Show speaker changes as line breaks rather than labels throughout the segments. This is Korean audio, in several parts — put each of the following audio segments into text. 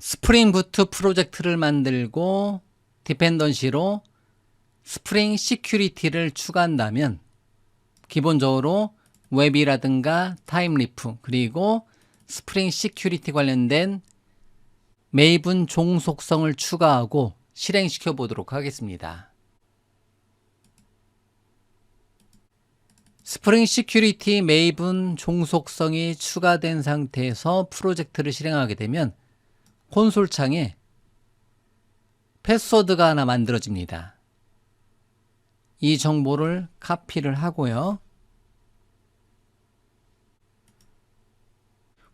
스프링 부트 프로젝트를 만들고 디펜던시로 스프링 시큐리티를 추가한다면 기본적으로 웹이라든가 타임리프 그리고 스프링 시큐리티 관련된 메이븐 종속성을 추가하고 실행시켜 보도록 하겠습니다. 스프링 시큐리티 메이븐 종속성이 추가된 상태에서 프로젝트를 실행하게 되면 콘솔 창에 패스워드가 하나 만들어집니다. 이 정보를 카피를 하고요.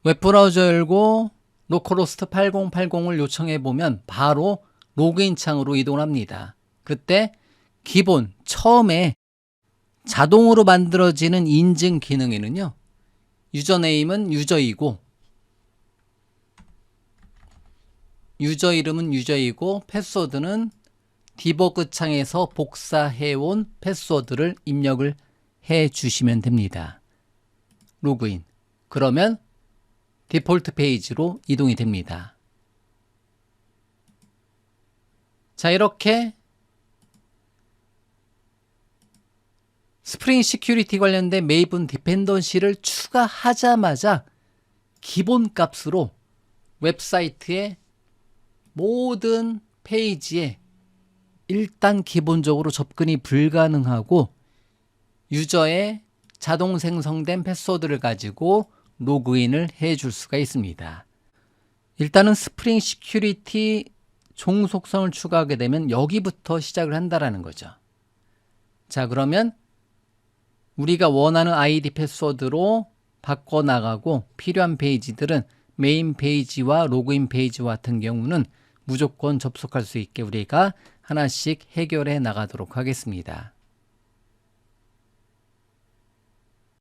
웹브라우저 열고 로컬호스트 8080을 요청해 보면 바로 로그인 창으로 이동을 합니다. 그때 기본 처음에 자동으로 만들어지는 인증 기능에는요. 유저네임은 유저이고 유저 이름은 유저이고 패스워드는 디버그 창에서 복사해온 패스워드를 입력을 해 주시면 됩니다. 로그인. 그러면 디폴트 페이지로 이동이 됩니다. 자, 이렇게 스프링 시큐리티 관련된 메이븐 디펜던시를 추가하자마자 기본 값으로 웹사이트의 모든 페이지에 일단 기본적으로 접근이 불가능하고 유저의 자동 생성된 패스워드를 가지고 로그인을 해 줄 수가 있습니다. 일단은 스프링 시큐리티 종속성을 추가하게 되면 여기부터 시작을 한다라는 거죠. 자, 그러면 우리가 원하는 아이디 패스워드로 바꿔 나가고 필요한 페이지들은 메인 페이지와 로그인 페이지 같은 경우는 무조건 접속할 수 있게 우리가 하나씩 해결해 나가도록 하겠습니다.